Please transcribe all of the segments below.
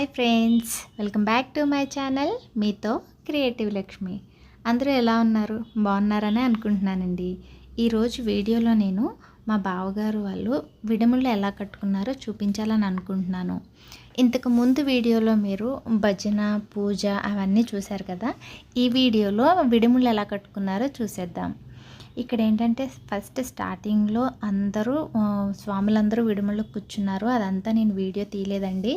Hi friends welcome back to my channel. మీతో creative Lakshmi. అందరూ ఎలా ఉన్నారు? బాగున్నారని అనుకుంటున్నానండి. ఈరోజు వీడియోలో నేను మా బావగారు వాళ్ళు విడుములు ఎలా కట్టుకున్నారో చూపించాలని అనుకుంటున్నాను. ఇంతకు ముందు వీడియోలో మీరు భజన పూజ అవన్నీ చూశారు కదా? ఈ వీడియోలో విడుములు ఎలా కట్టుకున్నారో చూసేద్దాం. ఇక్కడ ఏంటంటే ఫస్ట్ స్టార్టింగ్లో అందరూ స్వాములందరూ విడుమల్లో కూర్చున్నారు. అదంతా నేను వీడియో తీయలేదండి.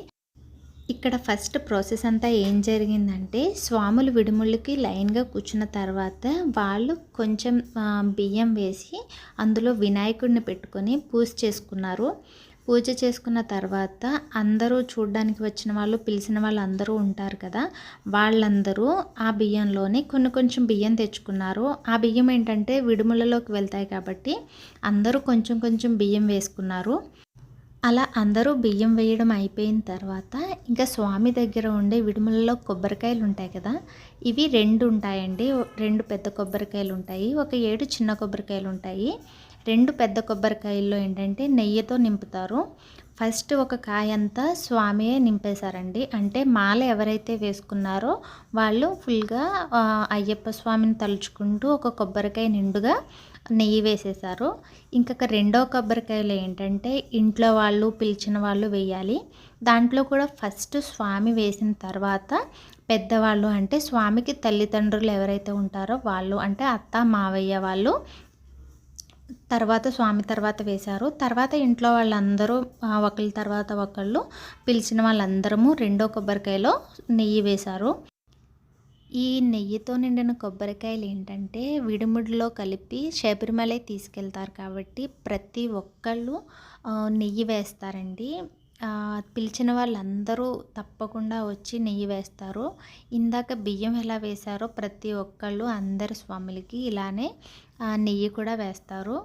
ఇక్కడ ఫస్ట్ ప్రాసెస్ అంతా ఏం జరిగిందంటే స్వాములు విడుముళ్ళకి లైన్గా కూర్చున్న తర్వాత వాళ్ళు కొంచెం బియ్యం వేసి అందులో వినాయకుడిని పెట్టుకొని పూజ చేసుకున్నారు. పూజ చేసుకున్న తర్వాత అందరూ చూడడానికి వచ్చిన వాళ్ళు పిలిచిన వాళ్ళు అందరూ ఉంటారు కదా వాళ్ళందరూ ఆ బియ్యంలోనే కొన్ని కొంచెం బియ్యం తెచ్చుకున్నారు. ఆ బియ్యం ఏంటంటే విడుములలోకి వెళ్తాయి కాబట్టి అందరూ కొంచెం కొంచెం బియ్యం వేసుకున్నారు. అలా అందరూ బియ్యం వేయడం అయిపోయిన తర్వాత ఇంకా స్వామి దగ్గర ఉండే విడుమలలో కొబ్బరికాయలు ఉంటాయి కదా ఇవి రెండు ఉంటాయండి. రెండు పెద్ద కొబ్బరికాయలు ఉంటాయి ఒక ఏడు చిన్న కొబ్బరికాయలు ఉంటాయి. రెండు పెద్ద కొబ్బరికాయల్లో ఏంటంటే నెయ్యితో నింపుతారు. ఫస్ట్ ఒక కాయ అంతా స్వామియే నింపేశారండి. అంటే మాల ఎవరైతే వేసుకున్నారో వాళ్ళు ఫుల్గా అయ్యప్ప స్వామిని తలుచుకుంటూ ఒక కొబ్బరికాయ నిండుగా నెయ్యి వేసేసారు. ఇంకొక రెండో కొబ్బరికాయలు ఏంటంటే ఇంట్లో వాళ్ళు పిలిచిన వాళ్ళు వేయాలి. దాంట్లో కూడా ఫస్ట్ స్వామి వేసిన తర్వాత పెద్దవాళ్ళు అంటే స్వామికి తల్లిదండ్రులు ఎవరైతే ఉంటారో వాళ్ళు అంటే అత్త మావయ్య వాళ్ళు తర్వాత స్వామి తర్వాత వేశారు. తర్వాత ఇంట్లో వాళ్ళందరూ ఒకరి ఒకళ్ళ తర్వాత ఒకళ్ళు పిలిచిన వాళ్ళందరము రెండో కొబ్బరికాయలో నెయ్యి వేశారు. ఈ నెయ్యితో నిండిన కొబ్బరికాయలు ఏంటంటే విడిముడిలో కలిపి శబరిమలై తీసుకెళ్తారు కాబట్టి ప్రతి ఒక్కళ్ళు నెయ్యి వేస్తారండి. పిలిచిన వాళ్ళందరూ తప్పకుండా వచ్చి నెయ్యి వేస్తారు. ఇందాక బియ్యం ఎలా వేశారో ప్రతి ఒక్కళ్ళు అందరి స్వాములకి ఇలానే నెయ్యి కూడా వేస్తారు.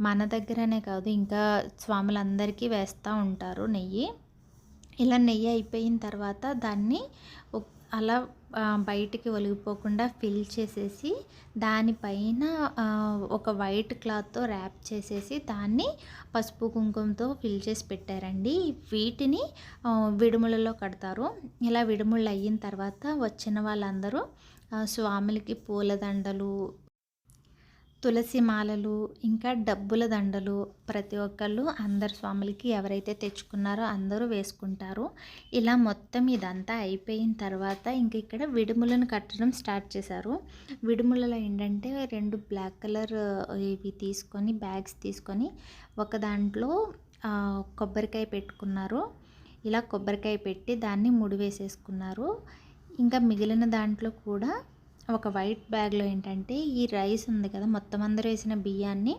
మన దగ్గరనే కాదు ఇంకా స్వాములందరికీ వేస్తూ ఉంటారు నెయ్యి. ఇలా నెయ్యి అయిపోయిన తర్వాత దాన్ని అలా బయటికి ఒలిగిపోకుండా ఫిల్ చేసేసి దానిపైన ఒక వైట్ క్లాత్తో ర్యాప్ చేసేసి దాన్ని పసుపు కుంకుమతో ఫిల్ చేసి పెట్టారండి. వీటిని విడుములలో కడతారు. ఇలా విడుములు అయిన తర్వాత వచ్చిన వాళ్ళందరూ స్వాములకి పూలదండలు తులసి మాలలు ఇంకా డబ్బుల దండలు ప్రతి ఒక్కళ్ళు అందరు స్వాములకి ఎవరైతే తెచ్చుకున్నారో అందరూ వేసుకుంటారు. ఇలా మొత్తం ఇదంతా అయిపోయిన తర్వాత ఇంక ఇక్కడ విడుములను కట్టడం స్టార్ట్ చేశారు. విడుములలో ఏంటంటే రెండు బ్లాక్ కలర్ ఇవి తీసుకొని బ్యాగ్స్ తీసుకొని ఒక దాంట్లో కొబ్బరికాయ పెట్టుకున్నారు. ఇలా కొబ్బరికాయ పెట్టి దాన్ని ముడి వేసేసుకున్నారు. ఇంకా మిగిలిన దాంట్లో కూడా ఒక వైట్ బ్యాగ్లో ఏంటంటే ఈ రైస్ ఉంది కదా మొత్తం అందరూ వేసిన బియ్యాన్ని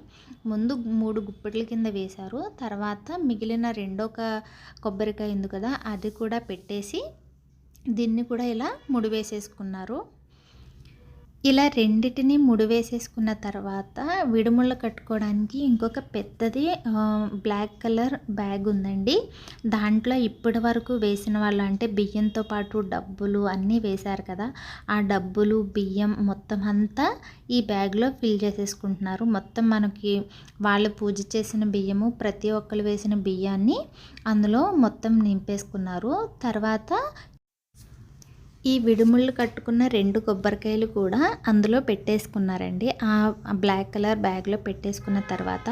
ముందు మూడు గుప్పెట్ల కింద వేశారు. తర్వాత మిగిలిన రెండో ఒక కొబ్బరికాయ ఉంది కదా అది కూడా పెట్టేసి దీన్ని కూడా ఇలా ముడి వేసేసుకున్నారు ఇలా రెండిటిని ముడివేసేసుకున్న తర్వాత విడుముళ్ళ కట్టుకోవడానికి ఇంకొక పెద్దది బ్లాక్ కలర్ బ్యాగ్ ఉందండి. దాంట్లో ఇప్పటి వరకు వేసిన వాళ్ళు అంటే బియ్యంతో పాటు డబ్బులు అన్నీ వేశారు కదా. ఆ డబ్బులు బియ్యం మొత్తం అంతా ఈ బ్యాగ్లో ఫిల్ చేసేసుకుంటున్నారు. మొత్తం మనకి వాళ్ళు పూజ చేసిన బియ్యము ప్రతి ఒక్కరు వేసిన బియ్యాన్ని అందులో మొత్తం నింపేసుకున్నారు. తర్వాత ఈ విడుముళ్ళు కట్టుకున్న రెండు కొబ్బరికాయలు కూడా అందులో పెట్టేసుకున్నారండి. ఆ బ్లాక్ కలర్ బ్యాగ్లో పెట్టేసుకున్న తర్వాత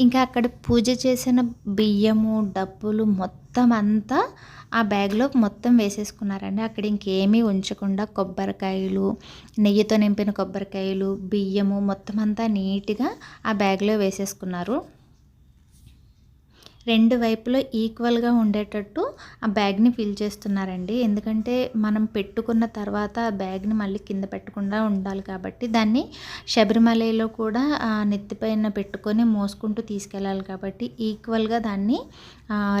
ఇంకా అక్కడ పూజ చేసిన బియ్యము డబ్బులు మొత్తం అంతా ఆ బ్యాగ్లో మొత్తం వేసేసుకున్నారండి. అక్కడ ఇంకేమీ ఉంచకుండా కొబ్బరికాయలు నెయ్యితో నింపిన కొబ్బరికాయలు బియ్యము మొత్తం అంతా నీట్గా ఆ బ్యాగ్లో వేసేసుకున్నారు. రెండు వైపులో ఈక్వల్గా ఉండేటట్టు ఆ బ్యాగ్ని ఫిల్ చేస్తున్నారండి. ఎందుకంటే మనం పెట్టుకున్న తర్వాత ఆ బ్యాగ్ని మళ్ళీ కింద పెట్టకుండా ఉండాలి కాబట్టి దాన్ని శబరిమలలో కూడా నెత్తిపైన పెట్టుకొని మోసుకుంటూ తీసుకెళ్ళాలి కాబట్టి ఈక్వల్గా దాన్ని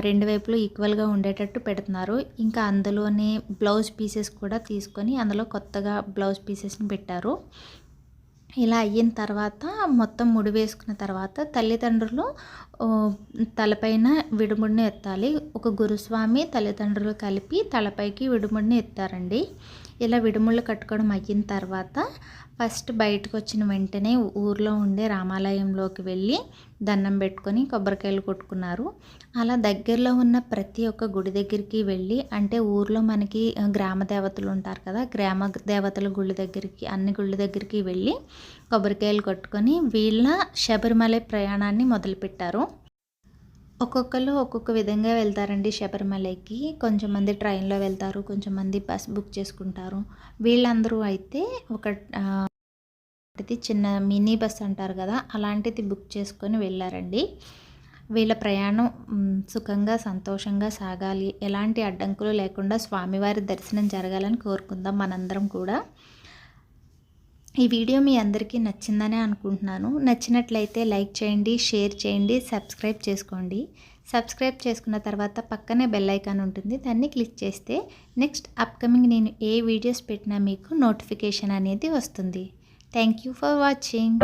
రెండు వైపులు ఈక్వల్గా ఉండేటట్టు పెడుతున్నారు. ఇంకా అందులోనే బ్లౌజ్ పీసెస్ కూడా తీసుకొని అందులో కొత్తగా బ్లౌజ్ పీసెస్ని పెట్టారు. ఇలా అయిన తర్వాత మొత్తం ముడి వేసుకున్న తర్వాత తల్లిదండ్రులు తలపైన విడుముడిని ఎత్తాలి. ఒక గురుస్వామి తల్లిదండ్రులు కలిపి తలపైకి విడుముడిని ఎత్తారండి. ఇలా విడుముళ్ళు కట్టుకోవడం అయిన తర్వాత ఫస్ట్ బయటకు వచ్చిన వెంటనే ఊర్లో ఉండే రామాలయంలోకి వెళ్ళి దండం పెట్టుకొని కొబ్బరికాయలు కొట్టుకున్నారు. అలా దగ్గరలో ఉన్న ప్రతి ఒక్క గుడి దగ్గరికి వెళ్ళి అంటే ఊర్లో మనకి గ్రామ దేవతలు ఉంటారు కదా గ్రామ దేవతల గుళ్ళ దగ్గరికి అన్ని గుళ్ళ దగ్గరికి వెళ్ళి కొబ్బరికాయలు కొట్టుకొని వీళ్ళ శబరిమల ప్రయాణాన్ని మొదలుపెట్టారు. ఒక్కొక్కరు ఒక్కొక్క విధంగా వెళ్తారండి శబరిమలకి. కొంచెం మంది ట్రైన్లో వెళ్తారు కొంచెం మంది బస్ బుక్ చేసుకుంటారు. వీళ్ళందరూ అయితే ఒక చిన్న మినీ బస్ అంటారు కదా అలాంటిది బుక్ చేసుకొని వెళ్ళారండి. వీళ్ళ ప్రయాణం సుఖంగా సంతోషంగా సాగాలి. ఎలాంటి అడ్డంకులు లేకుండా స్వామివారి దర్శనం జరగాలని కోరుకుందాం మనందరం కూడా. ఈ వీడియో మీ అందరికీ నచ్చిందనే అనుకుంటున్నాను. నచ్చినట్లయితే లైక్ చేయండి షేర్ చేయండి సబ్స్క్రైబ్ చేసుకోండి. సబ్స్క్రైబ్ చేసుకున్న తర్వాత పక్కనే బెల్ ఐకాన్ ఉంటుంది. దాన్ని క్లిక్ చేస్తే నెక్స్ట్ అప్కమింగ్ నేను ఏ వీడియోస్ పెట్టినా మీకు నోటిఫికేషన్ అనేది వస్తుంది. Thank you for watching.